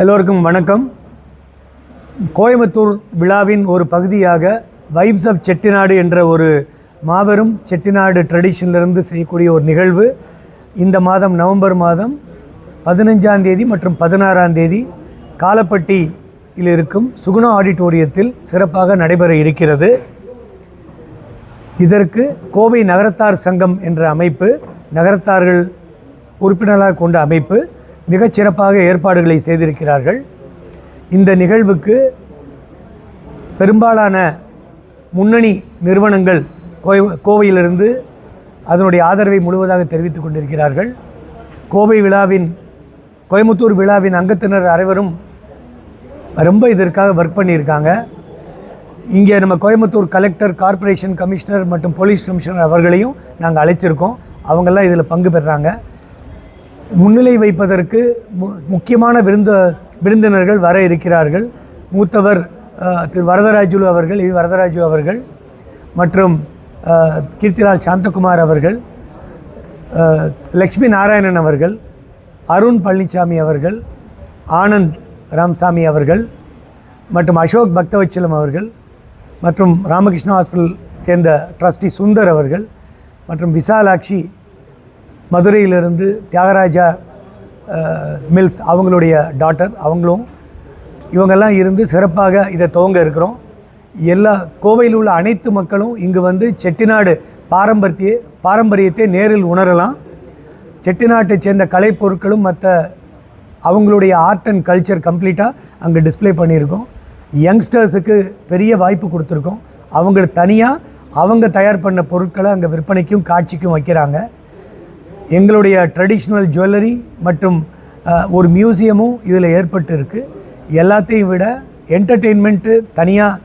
எல்லோருக்கும் வணக்கம். கோயம்புத்தூர் விழாவின் ஒரு பகுதியாக வைப்ஸ் ஆஃப் செட்டிநாடு என்ற ஒரு மாபெரும் செட்டிநாடு ட்ரெடிஷன்லேருந்து செய்யக்கூடிய ஒரு நிகழ்வு. இந்த மாதம் நவம்பர் மாதம் பதினஞ்சாம் தேதி மற்றும் பதினாறாம் தேதி காலப்பட்டியில் இருக்கும் சுகுணா ஆடிட்டோரியத்தில் சிறப்பாக நடைபெற இருக்கிறது. இதற்கு கோவை நகரத்தார் சங்கம் என்ற அமைப்பு நகரத்தார்கள் உறுப்பினராக கொண்ட அமைப்பு மிகச் சிறப்பாக ஏற்பாடுகளை செய்திருக்கிறார்கள். இந்த நிகழ்வுக்கு பெரும்பாலான முன்னணி நிறுவனங்கள் கோவை கோவையிலிருந்து அதனுடைய ஆதரவை முழுவதாக தெரிவித்துக் கொண்டிருக்கிறார்கள். கோவை விழாவின் கோயம்புத்தூர் விழாவின் அங்கத்தினர் அனைவரும் ரொம்ப இதற்காக ஒர்க் பண்ணியிருக்காங்க. இங்கே நம்ம கோயம்புத்தூர் கலெக்டர் கார்ப்பரேஷன் கமிஷனர் மற்றும் போலீஸ் கமிஷனர் அவர்களையும் நாங்கள் அழைச்சிருக்கோம். அவங்கெல்லாம் இதில் பங்கு பெறுறாங்க முன்னிலை வைப்பதற்கு மு முக்கியமான விருந்த விருந்தினர்கள் வர இருக்கிறார்கள். மூத்தவர் திரு வரதராஜுலு அவர்கள் இ வரதராஜு அவர்கள் மற்றும் கீர்த்திலால் சாந்தகுமார் அவர்கள் லக்ஷ்மி நாராயணன் அவர்கள் அருண் பழனிசாமி அவர்கள் ஆனந்த் ராம்சாமி அவர்கள் மற்றும் அசோக் பக்தவச்சலம் அவர்கள் மற்றும் ராமகிருஷ்ணா ஹாஸ்பிட்டல் சேர்ந்த ட்ரஸ்டி சுந்தர் அவர்கள் மற்றும் விசாலாட்சி மதுரையிலிருந்து தியாகராஜா மில்ஸ் அவங்களுடைய டாட்டர் அவங்களும் இவங்கெல்லாம் இருந்து சிறப்பாக இதை துவங்க இருக்கிறோம். எல்லா கோவையில் உள்ள அனைத்து மக்களும் இங்கு வந்து செட்டிநாடு பாரம்பரிய பாரம்பரியத்தை நேரில் உணரலாம். செட்டிநாட்டை சேர்ந்த கலைப்பொருட்களும் மற்ற அவங்களுடைய ஆர்ட் அண்ட் கல்ச்சர் கம்ப்ளீட்டாக அங்கே டிஸ்ப்ளே பண்ணியிருக்கோம். யங்ஸ்டர்ஸுக்கு பெரிய வாய்ப்பு கொடுத்துருக்கோம். அவங்க தனியாக அவங்க தயார் பண்ண பொருட்களை அங்கே விற்பனைக்கும் காட்சிக்கும் வைக்கிறாங்க. எங்களுடைய ட்ரெடிஷ்னல் ஜுவல்லரி மற்றும் ஒரு மியூசியமும் இதில் ஏற்பட்டு இருக்குது எல்லாத்தையும் விட என்டர்டெயின்மெண்ட்டு தனியாக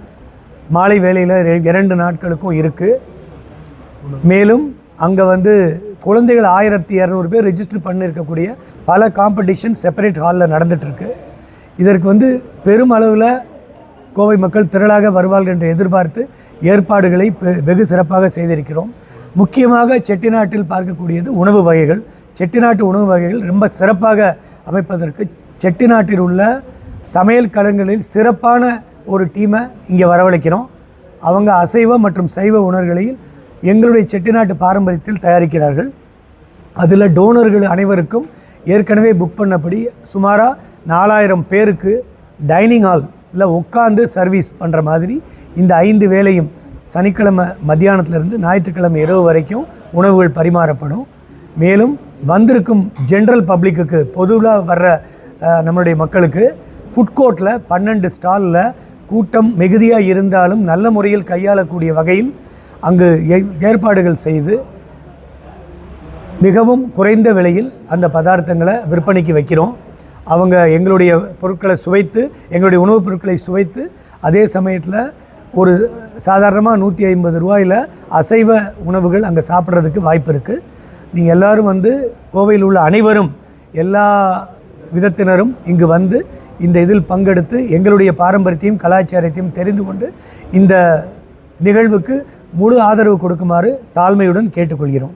மாலை வேளையில் இரண்டு நாட்களுக்கும் இருக்குது மேலும் அங்கே வந்து குழந்தைகள் ஆயிரத்தி இரநூறு பேர் ரெஜிஸ்டர் பண்ணியிருக்கக்கூடிய பல காம்படிஷன் செப்பரேட் ஹாலில் நடந்துகிட்ருக்கு இதற்கு வந்து பெரும் அளவில் கோவை மக்கள் திரளாக வருவார்கள் என்று எதிர்பார்த்து ஏற்பாடுகளை பெ- வெகு சிறப்பாக செய்திருக்கிறோம். முக்கியமாக செட்டிநாட்டில் பார்க்கக்கூடியது உணவு வகைகள். செட்டிநாட்டு உணவு வகைகள் ரொம்ப சிறப்பாக அமைப்பதற்கு செட்டிநாட்டில் உள்ள சமையல் கலங்களில் சிறப்பான ஒரு டீமை இங்கே வரவழைக்கிறோம். அவங்க அசைவ மற்றும் சைவ உணர்களையும் எங்களுடைய செட்டிநாட்டு பாரம்பரியத்தில் தயாரிக்கிறார்கள். அதில் டோனர்கள் அனைவருக்கும் ஏற்கனவே புக் பண்ணபடி சுமாராக நாலாயிரம் பேருக்கு டைனிங் ஹால் இல்லை உட்காந்து சர்வீஸ் பண்ணுற மாதிரி இந்த ஐந்து வேலையும் சனிக்கிழமை மத்தியானத்திலிருந்து ஞாயிற்றுக்கிழமை இரவு வரைக்கும் உணவுகள் பரிமாறப்படும். மேலும் வந்திருக்கும் ஜென்ரல் பப்ளிக்குக்கு பொதுவாக வர்ற நம்மளுடைய மக்களுக்கு ஃபுட் கோர்ட்டில் பன்னெண்டு ஸ்டாலில் கூட்டம் மிகுதியாக இருந்தாலும் நல்ல முறையில் கையாளக்கூடிய வகையில் அங்கு ஏ- ஏற்பாடுகள் செய்து மிகவும் குறைந்த விலையில் அந்த பதார்த்தங்களை விற்பனைக்கு வைக்கிறோம். அவங்க எங்களுடைய பொருட்களை சுவைத்து எங்களுடைய உணவுப் பொருட்களை சுவைத்து அதே சமயத்தில் ஒரு சாதாரணமாக நூற்றி ஐம்பது ரூபாயில் அசைவ உணவுகள் அங்கே சாப்பிட்றதுக்கு வாய்ப்பு இருக்குது நீங்கள் எல்லோரும் வந்து கோவையில் உள்ள அனைவரும் எல்லா விதத்தினரும் இங்கு வந்து இந்த இதில் பங்கெடுத்து எங்களுடைய பாரம்பரியத்தையும் கலாச்சாரத்தையும் தெரிந்து கொண்டு இந்த நிகழ்வுக்கு முழு ஆதரவு கொடுக்குமாறு தாழ்மையுடன் கேட்டுக்கொள்கிறோம்.